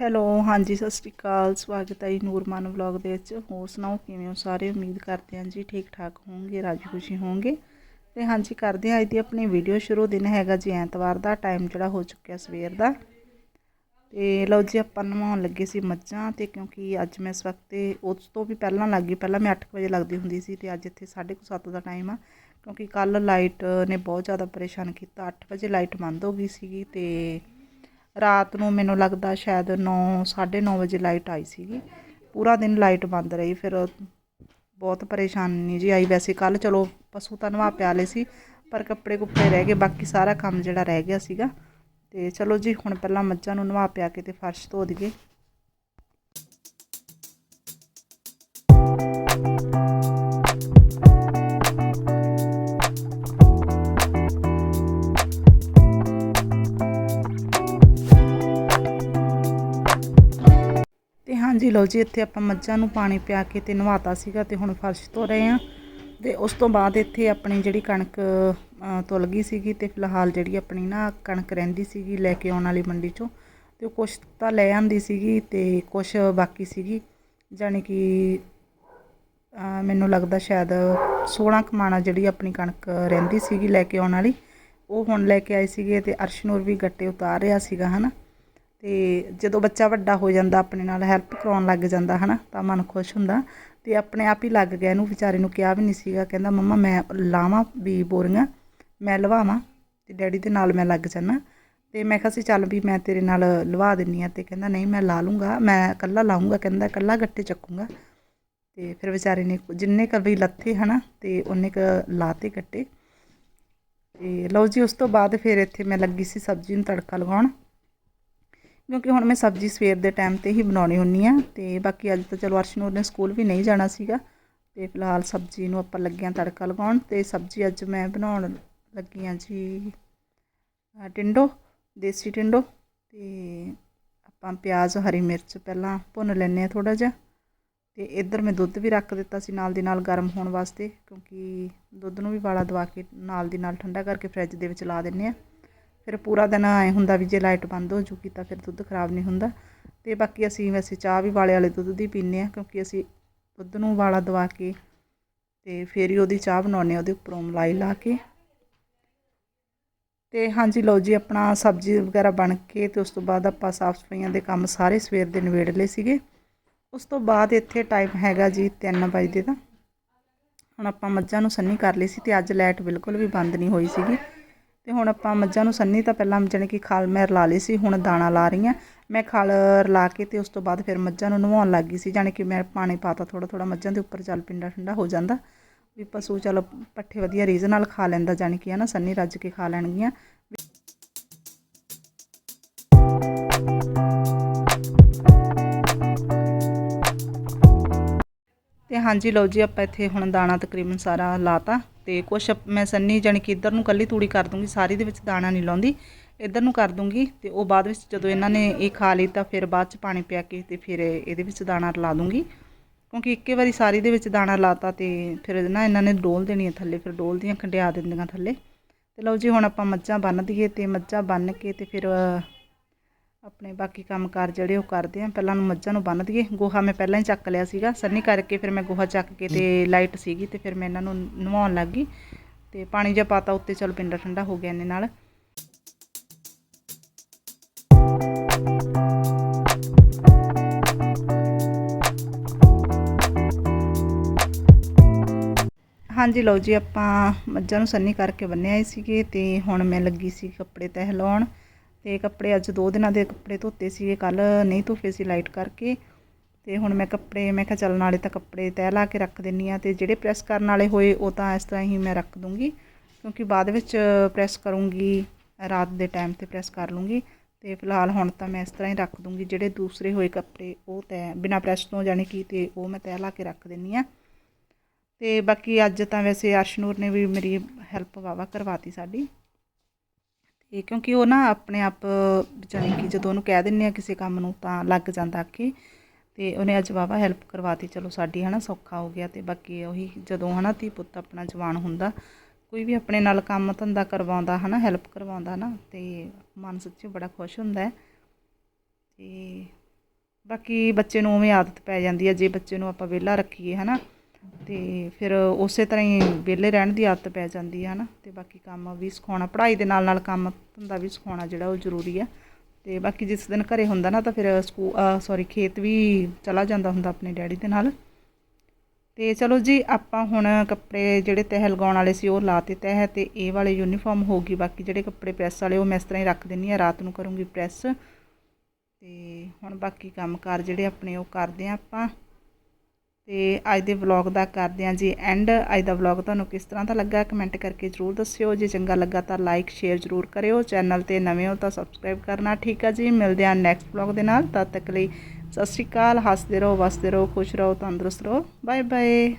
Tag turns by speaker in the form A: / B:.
A: Hello, ਹਾਂਜੀ, ਸਤਿ ਸ਼੍ਰੀ ਅਕਾਲ। ਸਵਾਗਤ ਹੈ ਜੀ ਨੂਰਮਾਨ ਵਲੌਗ ਦੇ ਵਿੱਚ। ਹੋਰ ਸੁਣਾਓ, ਕਿਵੇਂ ਹੋ ਸਾਰੇ? ਉਮੀਦ ਕਰਦੇ ਹਾਂ ਜੀ ਠੀਕ ਠਾਕ ਹੋਵੋਗੇ ਰਾਜੀ ਖੁਸ਼ੀ ਹੋਵੋਗੇ। ਤੇ ਹਾਂਜੀ, ਕਰਦੇ ਹਾਂ ਅੱਜ ਦੀ ਆਪਣੀ ਵੀਡੀਓ ਸ਼ੁਰੂ। ਦਿਨ ਹੈਗਾ ਜੀ ਐਤਵਾਰ ਦਾ ਟਾਈਮ ਜਿਹੜਾ ਹੋ ਚੁੱਕਿਆ ਸਵੇਰ ਦਾ। ਤੇ ਲਓ ਜੀ, ਆਪਾਂ ਨਵਾਉਣ ਲੱਗੇ ਸੀ ਮੱਝਾਂ ਤੇ ਕਿਉਂਕਿ ਅੱਜ ਮੈਂ ਇਸ ਵਕਤ ਉਸ ਤੋਂ ਵੀ ਪਹਿਲਾਂ ਲੱਗ ਗਈ। ਪਹਿਲਾਂ ਮੈਂ 8 ਵਜੇ ਲੱਗਦੀ ਹੁੰਦੀ ਸੀ ਤੇ ਅੱਜ ਇੱਥੇ 7:30 ਦਾ ਟਾਈਮ ਆ। ਕਿਉਂਕਿ ਕੱਲ ਲਾਈਟ ਨੇ ਬਹੁਤ ਜ਼ਿਆਦਾ ਪਰੇਸ਼ਾਨ ਕੀਤਾ। 8 ਵਜੇ ਲਾਈਟ ਬੰਦ ਹੋ ਗਈ ਸੀਗੀ ਤੇ ਰਾਤ ਨੂੰ ਮੈਨੂੰ ਲੱਗਦਾ ਸ਼ਾਇਦ 9 9:30 ਵਜੇ ਲਾਈਟ ਆਈ ਸੀਗੀ। ਪੂਰਾ ਦਿਨ ਲਾਈਟ ਬੰਦ ਰਹੀ, ਫਿਰ ਬਹੁਤ ਪਰੇਸ਼ਾਨੀ ਜੀ ਆਈ। ਵੈਸੇ ਕੱਲ ਚਲੋ ਪਸ਼ੂ ਤਾਂ ਨਵਾ ਪਿਆਲੇ ਸੀ, ਪਰ ਕੱਪੜੇ ਕੁੱਪੜੇ ਰਹਿ ਗਏ, ਬਾਕੀ ਸਾਰਾ ਕੰਮ ਜਿਹੜਾ ਰਹਿ ਗਿਆ ਸੀਗਾ। ਤੇ ਚਲੋ ਜੀ, ਹੁਣ ਪਹਿਲਾਂ ਮੱਝਾਂ ਨੂੰ ਨਵਾ ਪਿਆ ਕੇ ਤੇ ਫਰਸ਼ ਧੋ ਦਈਏ। ਤੇ ਹਾਂਜੀ ਲਓ ਜੀ, ਇੱਥੇ ਆਪਾਂ ਮੱਝਾਂ ਨੂੰ ਪਾਣੀ ਪਿਆ ਕੇ ਤੇ ਨਵਾਤਾ ਸੀਗਾ ਤੇ ਹੁਣ ਫਰਸ਼ ਧੋ ਰਹੇ ਆ ਤੇ ਉਸ ਤੋਂ ਬਾਅਦ ਇੱਥੇ ਆਪਣੀ ਜਿਹੜੀ ਕਣਕ ਤੁਲ ਗਈ ਸੀਗੀ ਤੇ ਫਿਲਹਾਲ ਜਿਹੜੀ ਆਪਣੀ ਨਾ ਕਣਕ ਰਹਿੰਦੀ ਸੀਗੀ ਲੈ ਕੇ ਆਉਣ ਵਾਲੀ ਮੰਡੀ ਚੋਂ, ਤੇ ਉਹ ਕੁਛ ਤਾਂ ਲੈ ਆਂਦੀ ਸੀਗੀ ਤੇ ਕੁਛ ਬਾਕੀ ਸੀਗੀ। ਜਾਣੀ ਕਿ ਮੈਨੂੰ ਲੱਗਦਾ ਸ਼ਾਇਦ 16 ਕਮਾਣਾ ਜਿਹੜੀ ਆਪਣੀ ਕਣਕ ਰਹਿੰਦੀ ਸੀਗੀ ਲੈ ਕੇ ਆਉਣ ਵਾਲੀ, ਉਹ ਹੁਣ ਲੈ ਕੇ ਆਏ ਸੀਗੇ ਤੇ ਅਰਸ਼ਨੂਰ ਵੀ ਗੱਟੇ ਉਤਾਰ ਰਿਹਾ ਸੀਗਾ, ਹਨਾ? ਤੇ ਜਦੋਂ ਬੱਚਾ ਵੱਡਾ ਹੋ ਜਾਂਦਾ, ਆਪਣੇ ਨਾਲ ਹੈਲਪ ਕਰਾਉਣ ਲੱਗ ਜਾਂਦਾ, ਹਨਾ, ਤਾਂ ਮਨ ਖੁਸ਼ ਹੁੰਦਾ। ਤੇ ਆਪਣੇ ਆਪ ਹੀ ਲੱਗ ਗਿਆ ਇਹਨੂੰ, ਵਿਚਾਰੇ ਨੂੰ ਕਿਹਾ ਵੀ ਨਹੀਂ ਸੀਗਾ, ਕਹਿੰਦਾ, ਮੰਮਾ, ਮੈਂ ਲਾਵਾਂ ਵੀ ਬੋਰੀਆਂ, ਮੈਂ ਲਵਾਵਾਂ ਤੇ ਡੈਡੀ ਦੇ ਨਾਲ ਮੈਂ ਲੱਗ ਜਾਣਾ ਤੇ ਮੈਂ ਕਿਹਾ ਸੀ, ਚੱਲ ਵੀ ਮੈਂ ਤੇਰੇ ਨਾਲ ਲਵਾ ਦਿੰਨੀ ਆ। ਤੇ ਕਹਿੰਦਾ, ਨਹੀਂ, ਮੈਂ ਲਾ ਲੂੰਗਾ, ਮੈਂ ਇਕੱਲਾ ਲਾਉਂਗਾ ਕਹਿੰਦਾ, ਇਕੱਲਾ ਗੱਟੇ ਚੱਕੂੰਗਾ। ਤੇ ਫਿਰ ਵਿਚਾਰੇ ਨੇ ਜਿੰਨੇ ਕ ਵੀ ਲੱਥੇ, ਹਨਾ, ਤੇ ਉਹਨੇ ਕ ਲਾਤੇ ਗੱਟੇ। ਤੇ ਲਓ ਜੀ, ਉਸ ਤੋਂ ਬਾਅਦ ਫਿਰ ਇੱਥੇ ਮੈਂ ਲੱਗੀ ਸੀ ਸਬਜ਼ੀ ਨੂੰ ਤੜਕਾ ਲਗਾਉਣ। ਕਿਉਂਕਿ ਹੁਣ ਮੈਂ ਸਬਜ਼ੀ ਸਵੇਰ ਦੇ ਟਾਈਮ ਤੇ ਹੀ ਬਣਾਉਣੀ ਹੁੰਨੀ ਆ ਤੇ ਬਾਕੀ ਅੱਜ ਤਾਂ ਚਲੋ ਅਰਸ਼ਨੂਰ ਨੇ ਸਕੂਲ ਵੀ ਨਹੀਂ ਜਾਣਾ ਸੀਗਾ ਤੇ ਫਿਲਹਾਲ ਸਬਜ਼ੀ ਨੂੰ ਆਪਾਂ ਲੱਗਿਆਂ ਤੜਕਾ ਲਗਾਉਣ ਤੇ ਸਬਜ਼ੀ ਅੱਜ ਮੈਂ ਬਣਾਉਣ ਲੱਗੀ ਆ ਜੀ ਟਿੰਡੋ, ਦੇਸੀ ਟਿੰਡੋ ਤੇ ਆਪਾਂ ਪਿਆਜ਼, ਹਰੀ ਮਿਰਚ ਪਹਿਲਾਂ ਭੁੰਨ ਲੈਂਦੇ ਆ ਥੋੜਾ ਜਿਹਾ ਤੇ ਇੱਧਰ ਮੈਂ ਦੁੱਧ ਵੀ ਰੱਖ ਦਿੱਤਾ ਸੀ ਨਾਲ ਦੀ ਨਾਲ ਗਰਮ ਹੋਣ ਵਾਸਤੇ ਕਿਉਂਕਿ ਦੁੱਧ ਨੂੰ ਵੀ ਵਾਲਾ ਦਵਾ ਕੇ ਨਾਲ ਦੀ ਨਾਲ ਠੰਡਾ ਕਰਕੇ ਫਰਿੱਜ ਦੇ ਵਿੱਚ ਲਾ ਦਿੰਨੇ ਆ। ਫਿਰ ਪੂਰਾ ਦਿਨ ਐ ਹੁੰਦਾ ਵੀ ਜੇ ਲਾਈਟ ਬੰਦ ਹੋ ਜੂਗੀ ਤਾਂ ਫਿਰ ਦੁੱਧ ਖਰਾਬ ਨਹੀਂ ਹੁੰਦਾ। ਤੇ ਬਾਕੀ ਅਸੀਂ ਵੈਸੇ ਚਾਹ ਵੀ ਵਾਲੇ ਵਾਲੇ ਦੁੱਧ ਦੀ ਪੀਂਦੇ ਆ ਕਿਉਂਕਿ ਅਸੀਂ ਦੁੱਧ ਨੂੰ ਵਾਲਾ ਦਵਾ ਕੇ ਤੇ ਫਿਰ ਹੀ ਉਹਦੀ ਚਾਹ ਬਣਾਉਂਦੇ ਆ ਉਹਦੇ ਉੱਪਰੋਂ ਮਲਾਈ ਲਾ ਕੇ। ਤੇ ਹਾਂਜੀ ਲਓ ਜੀ, ਆਪਣਾ ਸਬਜ਼ੀ ਵਗੈਰਾ ਬਣ ਕੇ ਤੇ ਉਸ ਤੋਂ ਬਾਅਦ ਆਪਾਂ ਸਾਫ਼ ਸਫਾਈਆਂ ਦੇ ਕੰਮ ਸਾਰੇ ਸਵੇਰ ਦੇ ਨਿਬੇੜ ਲਏ ਸੀਗੇ। ਉਸ ਤੋਂ ਬਾਅਦ ਇੱਥੇ ਟਾਈਮ ਹੈਗਾ ਜੀ 3 ਵਜੇ ਦਾ। ਹੁਣ ਆਪਾਂ ਮੱਝਾਂ ਨੂੰ ਸੰਨੀ ਕਰ ਲਈ ਸੀ ਤੇ ਅੱਜ ਲਾਈਟ ਬਿਲਕੁਲ ਵੀ ਬੰਦ ਨਹੀਂ ਹੋਈ ਸੀਗੀ। ਤੇ ਹੁਣ ਆਪਾਂ ਮੱਝਾਂ ਨੂੰ ਸੰਨੀ ਤਾਂ ਪਹਿਲਾਂ ਜਾਣੀ ਕਿ ਖਾਲ ਮੈਂ ਰਲਾ ਲਈ ਸੀ, ਹੁਣ ਦਾਣਾ ਲਾ ਰਹੀ ਹਾਂ। ਮੈਂ ਖਾਲ ਰਲਾ ਕੇ ਤੇ ਉਸ ਤੋਂ ਬਾਅਦ ਫਿਰ ਮੱਝਾਂ ਨੂੰ ਨਵਾਉਣ ਲੱਗ ਗਈ ਸੀ, ਜਾਣੀ ਕਿ ਮੈਂ ਪਾਣੀ ਪਾਤਾ ਥੋੜਾ ਥੋੜਾ ਮੱਝਾਂ ਦੇ ਉੱਪਰ ਚੱਲ ਪਿੰਡਾ ਠੰਡਾ ਹੋ ਜਾਂਦਾ। ਵੀ ਪਸ਼ੂ ਚਲੋ ਪੱਠੇ ਵਧੀਆ ਰੀਝ ਨਾਲ ਖਾ ਲੈਂਦਾ, ਜਾਣੀ ਕਿ ਹੈ ਨਾ ਸੰਨੀ ਰੱਜ ਕੇ ਖਾ ਲੈਣਗੀਆਂ। ਤੇ ਹਾਂਜੀ ਲਓ ਜੀ, ਆਪਾਂ ਇੱਥੇ ਹੁਣ ਦਾਣਾ ਤਕਰੀਬਨ ਸਾਰਾ ਲਾਤਾ ਤੇ ਕੁਛ ਮੈਂ ਸੰਨੀ ਜਾਣੀ ਕਿ ਇੱਧਰ ਨੂੰ ਕੱਲੀ ਤੂੜੀ ਕਰ ਦੂੰਗੀ, ਸਾਰੀ ਦੇ ਵਿੱਚ ਦਾਣਾ ਨਹੀਂ ਲਾਉਂਦੀ। ਇੱਧਰ ਨੂੰ ਕਰ ਦੂੰਗੀ ਤੇ ਉਹ ਬਾਅਦ ਵਿੱਚ ਜਦੋਂ ਇਹਨਾਂ ਨੇ ਇਹ ਖਾ ਲਈ ਤਾਂ ਫਿਰ ਬਾਅਦ ਚ ਪਾਣੀ ਪਿਆ ਕੇ ਤੇ ਫਿਰ ਇਹਦੇ ਵਿੱਚ ਦਾਣਾ ਲਾ ਦੂੰਗੀ। ਕਿਉਂਕਿ ਇੱਕੇ ਵਾਰੀ ਸਾਰੀ ਦੇ ਵਿੱਚ ਦਾਣਾ ਲਾਤਾ ਤੇ ਫਿਰ ਨਾ ਇਹਨਾਂ ਨੇ ਡੋਲ ਦੇਣੀ ਹੈ ਥੱਲੇ, ਫਿਰ ਡੋਲਦੀਆਂ ਖੰਡਿਆ ਦਿੰਦੀਆਂ ਥੱਲੇ। ਤੇ ਲਓ ਜੀ, ਹੁਣ ਆਪਾਂ ਮੱਝਾਂ ਬੰਨ ਦਈਏ ਤੇ ਮੱਝਾਂ ਬੰਨ ਕੇ ਤੇ ਫਿਰ ਆਪਣੇ ਬਾਕੀ ਕੰਮਕਾਰ ਜਿਹੜੇ ਉਹ ਕਰਦੇ ਆ, ਪਹਿਲਾਂ ਨੂੰ ਮੱਝਾਂ ਨੂੰ ਬੰਨ ਦਈਏ। ਗੋਹਾ ਮੈਂ ਪਹਿਲਾਂ ਹੀ ਚੱਕ ਲਿਆ ਸੀਗਾ, ਸੰਨੀ ਕਰਕੇ ਫਿਰ ਮੈਂ ਗੋਹਾ ਚੱਕ ਕੇ ਤੇ ਲਾਈਟ ਸੀਗੀ ਤੇ ਫਿਰ ਮੈਂ ਇਹਨਾਂ ਨੂੰ ਨਵਾਉਣ ਲੱਗ ਗਈ। ਤੇ ਪਾਣੀ ਜਿਹਾ ਪਾਤਾ ਉੱਤੇ, ਚਲ ਪਿੰਡਾ ਠੰਡਾ ਹੋ ਗਿਆ ਇਹਨੇ ਨਾਲ। ਹਾਂਜੀ ਲਓ ਜੀ, ਆਪਾਂ ਮੱਝਾਂ ਨੂੰ ਸੰਨੀ ਕਰਕੇ ਬੰਨਿਆ ਆਏ ਸੀਗੇ ਤੇ ਹੁਣ ਮੈਂ ਲੱਗੀ ਸੀ ਕੱਪੜੇ ਤਹਿ ਲਾਉਣ। ਤੇ ਕੱਪੜੇ ਅੱਜ ਦੋ ਦਿਨਾਂ ਦੇ ਕੱਪੜੇ ਧੋਤੇ ਸੀਗੇ ਕੱਲ ਨਹੀਂ ਧੋਤੇ ਸੀ ਲਾਈਟ ਕਰਕੇ। ਤੇ ਹੁਣ ਮੈਂ ਕੱਪੜੇ, ਮੈਂ ਕਿਹਾ ਚੱਲਣ ਵਾਲੇ ਤਾਂ ਕੱਪੜੇ ਤਹਿ ਲਾ ਕੇ ਰੱਖ ਦਿੰਨੀ ਆ ਤੇ ਜਿਹੜੇ ਪ੍ਰੈਸ ਕਰਨ ਵਾਲੇ ਹੋਏ, ਉਹ ਤਾਂ ਇਸ ਤਰ੍ਹਾਂ ਹੀ ਮੈਂ ਰੱਖ ਦੂੰਗੀ। ਕਿਉਂਕਿ ਬਾਅਦ ਵਿੱਚ ਪ੍ਰੈਸ ਕਰੂੰਗੀ, ਰਾਤ ਦੇ ਟਾਈਮ ਤੇ ਪ੍ਰੈਸ ਕਰ ਲੂੰਗੀ। ਤੇ ਫਿਲਹਾਲ ਹੁਣ ਤਾਂ ਮੈਂ ਇਸ ਤਰ੍ਹਾਂ ਹੀ ਰੱਖ ਦੂੰਗੀ, ਜਿਹੜੇ ਦੂਸਰੇ ਹੋਏ ਕੱਪੜੇ, ਉਹ ਤੈਅ ਬਿਨਾ ਪ੍ਰੈਸ ਤੋਂ ਜਾਣੀ ਕਿ ਤੇ ਉਹ ਮੈਂ ਤਹਿ ਲਾ ਕੇ ਰੱਖ ਦਿੰਨੀ ਆ। ਤੇ ਬਾਕੀ ਅੱਜ ਤਾਂ ਵੈਸੇ ਅਰਸ਼ਨੂਰ ਨੇ ਵੀ ਮੇਰੀ ਹੈਲਪ ਵਾਵਾ ਕਰਵਾਤੀ ਸਾਡੀ। ਤੇ ਕਿਉਂਕਿ ਉਹ ਨਾ ਆਪਣੇ ਆਪ, ਜਾਣੀ ਕਿ ਜਦੋਂ ਉਹਨੂੰ ਕਹਿ ਦਿੰਨੇ ਆ ਕਿਸੇ ਕੰਮ ਨੂੰ ਤਾਂ ਲੱਗ ਜਾਂਦਾ ਆਖੇ ਤੇ ਉਹਨੇ ਅੱਜ ਵਾਵਾ ਹੈਲਪ ਕਰਵਾਤੀ। ਚਲੋ ਸਾਡੀ ਹਨਾ ਸੌਖਾ ਹੋ ਗਿਆ ਤੇ ਬਾਕੀ ਉਹੀ ਜਦੋਂ ਹਨਾ ਧੀ ਪੁੱਤ ਆਪਣਾ ਜਵਾਨ ਹੁੰਦਾ, ਕੋਈ ਵੀ ਆਪਣੇ ਨਾਲ ਕੰਮ ਧੰਦਾ ਕਰਵਾਉਂਦਾ ਹਨਾ ਹੈਲਪ ਕਰਵਾਉਂਦਾ ਨਾ ਤੇ ਮਨ ਸੱਚੀ ਬੜਾ ਖੁਸ਼ ਹੁੰਦਾ ਹੈ। ਤੇ ਬਾਕੀ ਬੱਚੇ ਨੂੰ ਉਵੇਂ ਆਦਤ ਪੈ ਜਾਂਦੀ ਹੈ, ਜੇ ਬੱਚੇ ਨੂੰ ਆਪਾਂ ਵਿਹਲਾ ਰੱਖੀਏ ਹਨਾ ਅਤੇ ਫਿਰ ਉਸੇ ਤਰ੍ਹਾਂ ਹੀ ਵਿਹਲੇ ਰਹਿਣ ਦੀ ਆਦਤ ਪੈ ਜਾਂਦੀ ਹੈ ਨਾ ਅਤੇ ਬਾਕੀ ਕੰਮ ਵੀ ਸਿਖਾਉਣਾ, ਪੜ੍ਹਾਈ ਦੇ ਨਾਲ ਨਾਲ ਕੰਮ ਧੰਦਾ ਵੀ ਸਿਖਾਉਣਾ ਜਿਹੜਾ ਉਹ ਜ਼ਰੂਰੀ ਆ। ਅਤੇ ਬਾਕੀ ਜਿਸ ਦਿਨ ਘਰੇ ਹੁੰਦਾ ਨਾ, ਤਾਂ ਫਿਰ ਸਕੂ ਸੌਰੀ ਖੇਤ ਵੀ ਚਲਾ ਜਾਂਦਾ ਹੁੰਦਾ ਆਪਣੇ ਡੈਡੀ ਦੇ ਨਾਲ। ਤੇ ਚਲੋ ਜੀ, ਆਪਾਂ ਹੁਣ ਕੱਪੜੇ ਜਿਹੜੇ ਤਹਿ ਲਗਾਉਣ ਵਾਲੇ ਸੀ, ਉਹ ਲਾਤੇ ਤਹਿ ਤੇ ਇਹ ਵਾਲੇ ਯੂਨੀਫਾਰਮ ਹੋ ਗਈ। ਬਾਕੀ ਜਿਹੜੇ ਕੱਪੜੇ ਪ੍ਰੈਸ ਵਾਲੇ, ਉਹ ਮੈਂ ਇਸ ਤਰ੍ਹਾਂ ਹੀ ਰੱਖ ਦਿੰਨੀ ਆ, ਰਾਤ ਨੂੰ ਕਰੂੰਗੀ ਪ੍ਰੈਸ ਤੇ ਹੁਣ ਬਾਕੀ ਕੰਮਕਾਰ ਜਿਹੜੇ ਆਪਣੇ ਉਹ ਕਰਦੇ ਆ ਆਪਾਂ। ਤੇ ਅੱਜ ਦੇ ਵਲੌਗ ਦਾ ਕਰਦੇ ਹਾਂ ਜੀ ਐਂਡ ਅੱਜ ਦਾ ਵਲੌਗ ਤੁਹਾਨੂੰ ਕਿਸ ਤਰ੍ਹਾਂ ਦਾ ਲੱਗਾ ਕਮੈਂਟ ਕਰਕੇ ਜ਼ਰੂਰ ਦੱਸਿਓ। ਜੇ ਚੰਗਾ ਲੱਗਾ ਤਾਂ ਲਾਈਕ ਸ਼ੇਅਰ ਜ਼ਰੂਰ ਕਰਿਓ। ਚੈਨਲ ਤੇ ਨਵੇਂ ਹੋ ਤਾਂ ਸਬਸਕ੍ਰਾਈਬ ਕਰਨਾ। ਠੀਕ ਆ ਜੀ, ਮਿਲਦੇ ਆ ਨੈਕਸਟ ਵਲੌਗ ਦੇ ਨਾਲ। ਤਦ ਤੱਕ ਲਈ ਸਤਿ ਸ਼੍ਰੀ ਅਕਾਲ। ਹੱਸਦੇ ਰਹੋ, ਵਸਦੇ ਰਹੋ, ਖੁਸ਼ ਰਹੋ, ਤੰਦਰੁਸਤ ਰਹੋ। Bye bye